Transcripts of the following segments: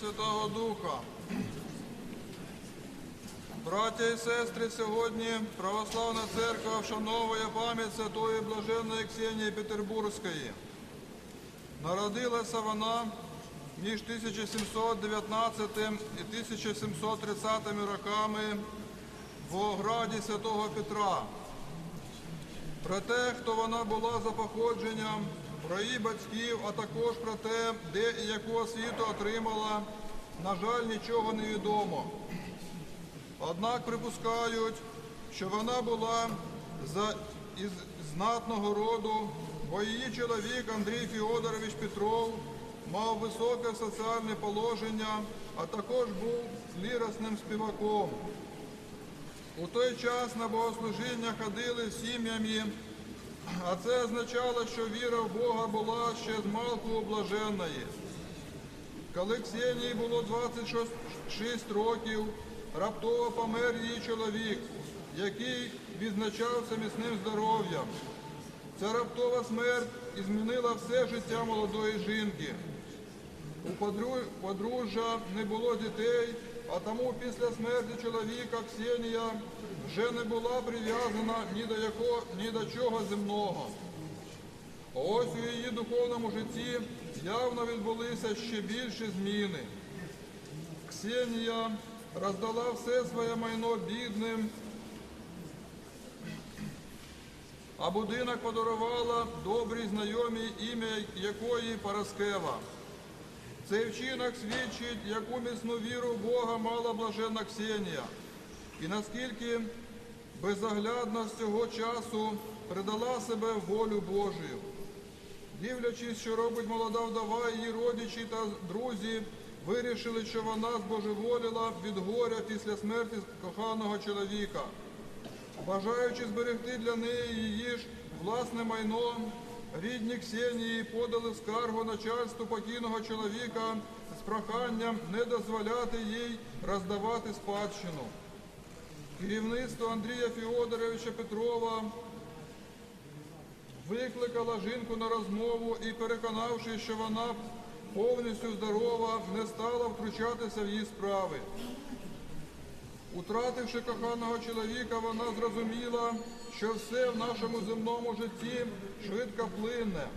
Святого Духа. Браття і сестри, сьогодні Православна Церква вшановує пам'ять святої блаженної Ксенії Петербурзької. Народилася вона між 1719 і 1730 роками в ограді святого Петра. Про те, хто вона була за походженням, про її батьків, а також про те, де і яку освіту отримала, на жаль, нічого не відомо. Однак припускають, що вона була за із знатного роду, бо її чоловік Андрій Фіодорович Петров мав високе соціальне положення, а також був ліросним співаком. У той час на богослужіння ходили сім'ями, а це означало, що віра в Бога була ще з малку облаженної. Коли Ксенії було 26 років, раптово помер її чоловік, який відзначався міцним здоров'ям. Ця раптова смерть і змінила все життя молодої жінки. У подружжя не було дітей, а тому після смерті чоловіка Ксенія вже не була прив'язана ні до якого, ні до чого земного. Ось у її духовному житті явно відбулися ще більші зміни. Ксенія роздала все своє майно бідним, а будинок подарувала добрій знайомій ім'я якої Параскева. Цей вчинок свідчить, яку міцну віру Бога мала блаженна Ксенія, і наскільки безоглядно з цього часу придала себе волю Божію. Дивлячись, що робить молода вдова, її родичі та друзі вирішили, що вона збожеволіла від горя після смерті коханого чоловіка. Бажаючи зберегти для неї її ж власне майно, рідні Ксенії подали скаргу начальству покійного чоловіка з проханням не дозволяти їй роздавати спадщину. Керівництво Андрія Фіодоровича Петрова викликала жінку на розмову і, переконавши, що вона повністю здорова, не стала втручатися в її справи. Утративши коханого чоловіка, вона зрозуміла, що все в нашому земному житті швидко плинне,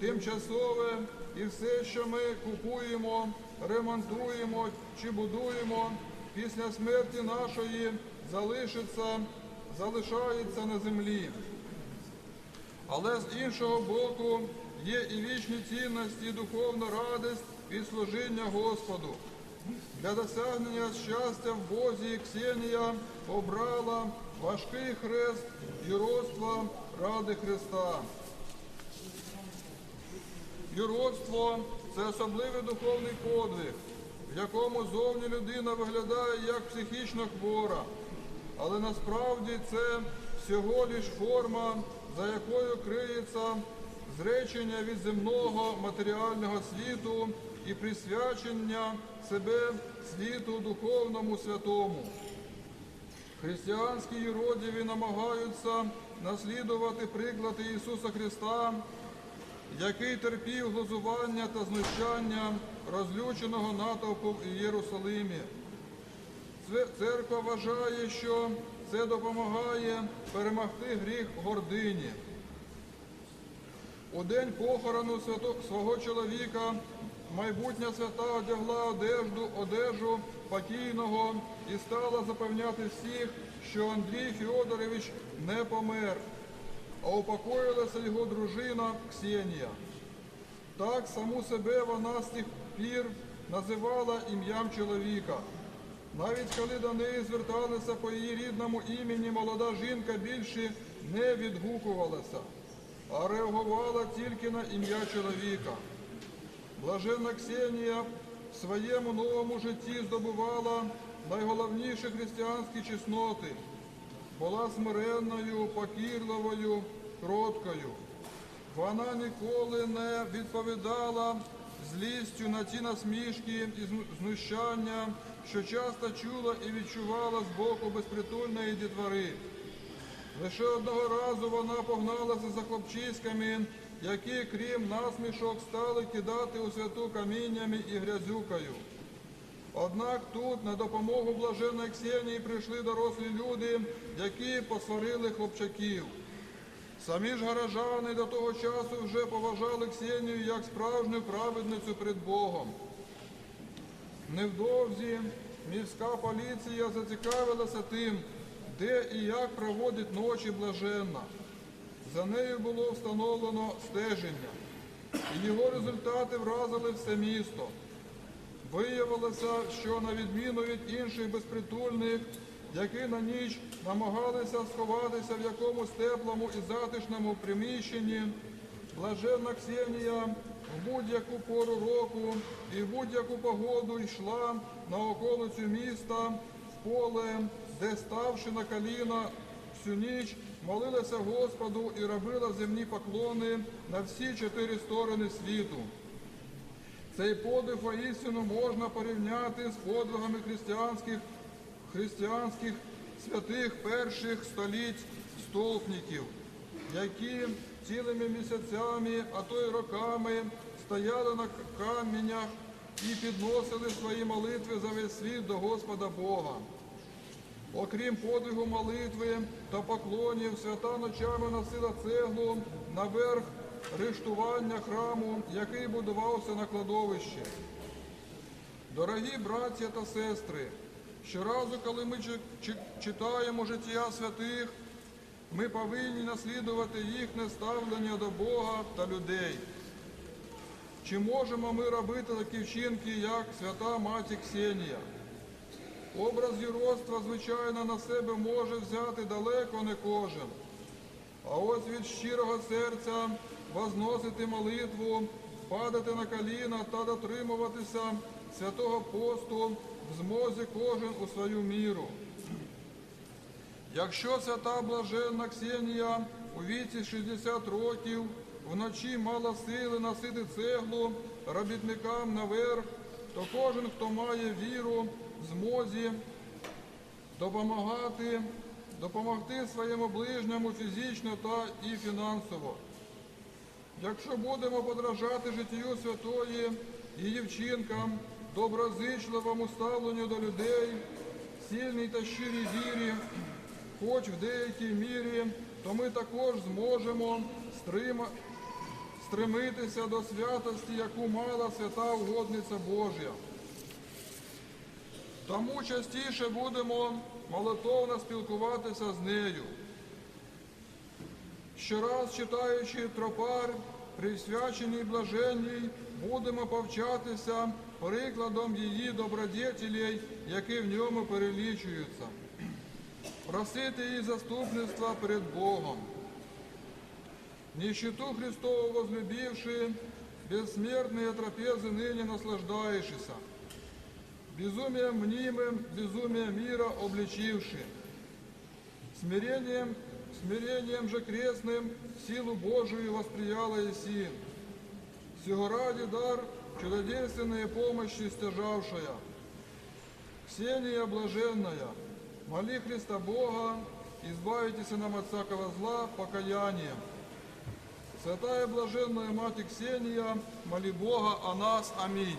тимчасове, і все, що ми купуємо, ремонтуємо чи будуємо, після смерті нашої залишиться, залишається на землі. Але з іншого боку є і вічні цінності, і духовна радість від служіння Господу. Для досягнення щастя в Бозі Ксенія обрала важкий хрест юродства ради Христа. Юродство це особливий духовний подвиг, в якому зовні людина виглядає як психічно хвора, але насправді це всього лиш форма, за якою криється зречення від земного матеріального світу і присвячення себе світу духовному святому. Християнські юродиві намагаються наслідувати приклад Ісуса Христа, який терпів глузування та знущання розлюченого натовпу в Єрусалимі. Церква вважає, що це допомагає перемогти гріх гордині. У день похорону свого чоловіка майбутня свята одягла одежду, одежу покійного і стала запевняти всіх, що Андрій Фіодорович не помер, а упокоїлася його дружина Ксенія. Так саму себе вона з тих пір називала ім'ям чоловіка. Навіть коли до неї зверталися по її рідному імені, молода жінка більше не відгукувалася, а реагувала тільки на ім'я чоловіка. Блаженна Ксенія в своєму новому житті здобувала найголовніші християнські чесноти, була смиренною, покірливою, кроткою. Вона ніколи не відповідала злістю на ті насмішки і знущання, що часто чула і відчувала з боку безпритульної дітвори. Лише одного разу вона погналася за хлопчиськами, які, крім насмішок, стали кидати у святу каміннями і грязюкою. Однак тут на допомогу блаженної Ксенії прийшли дорослі люди, які посварили хлопчаків. Самі ж горожани до того часу вже поважали Ксенію як справжню праведницю перед Богом. Невдовзі міська поліція зацікавилася тим, де і як проводить ночі блаженна. За нею було встановлено стеження, і його результати вразили все місто. Виявилося, що на відміну від інших безпритульних, які на ніч намагалися сховатися в якомусь теплому і затишному приміщенні, блаженна Ксенія в будь-яку пору року і в будь-яку погоду йшла на околицю міста в поле, де, ставши на коліна всю ніч, молилася Господу і робила земні поклони на всі чотири сторони світу. Цей подвиг воістину можна порівняти з подвигами християнських, християнських святих перших століть столпників, які цілими місяцями, а то й роками стояли на каменях і підносили свої молитви за весь світ до Господа Бога. Окрім подвигу молитви та поклонів, свята ночами носила цеглу наверх рештування храму, який будувався на кладовищі. Дорогі браття та сестри, щоразу, коли ми чи- чи- читаємо життя святих, ми повинні наслідувати їхнє ставлення до Бога та людей. Чи можемо ми робити такі вчинки, як свята Маті Ксенія? Образ юродства, звичайно, на себе може взяти далеко не кожен. А ось від щирого серця возносити молитву, падати на коліна та дотримуватися святого посту в змозі кожен у свою міру. Якщо свята блаженна Ксенія у віці 60 років вночі мала сили носити цеглу робітникам наверх, то кожен, хто має віру, змозі допомагати, допомогти своєму ближньому фізично та і фінансово. Якщо будемо подражати життю святої, її вчинкам, доброзичливому ставленню до людей, сильній та щирій вірі, хоч в деякій мірі, то ми також зможемо стрима, стремитися до святості, яку мала свята угодниця Божя. Тому частіше будемо молитовно спілкуватися з нею. Щораз читаючи тропар, присвяченій блаженній, будемо повчатися прикладом її добродетелей, які в ньому перелічуються. Просити її заступництва перед Богом. Нищету Христову возлюбивши, бессмертные трапезы ныне наслаждающийся, безумием мнимым, безумие мира обличивши, смирением, смирением же крестным силу Божию восприяла Еси, всего ради дар чудодейственной помощи стяжавшая. Ксения блаженная, моли Христа Бога, избавитесь нам от всякого зла покаянием. Святая блаженная Мать Ксения, моли Бога о нас. Аминь.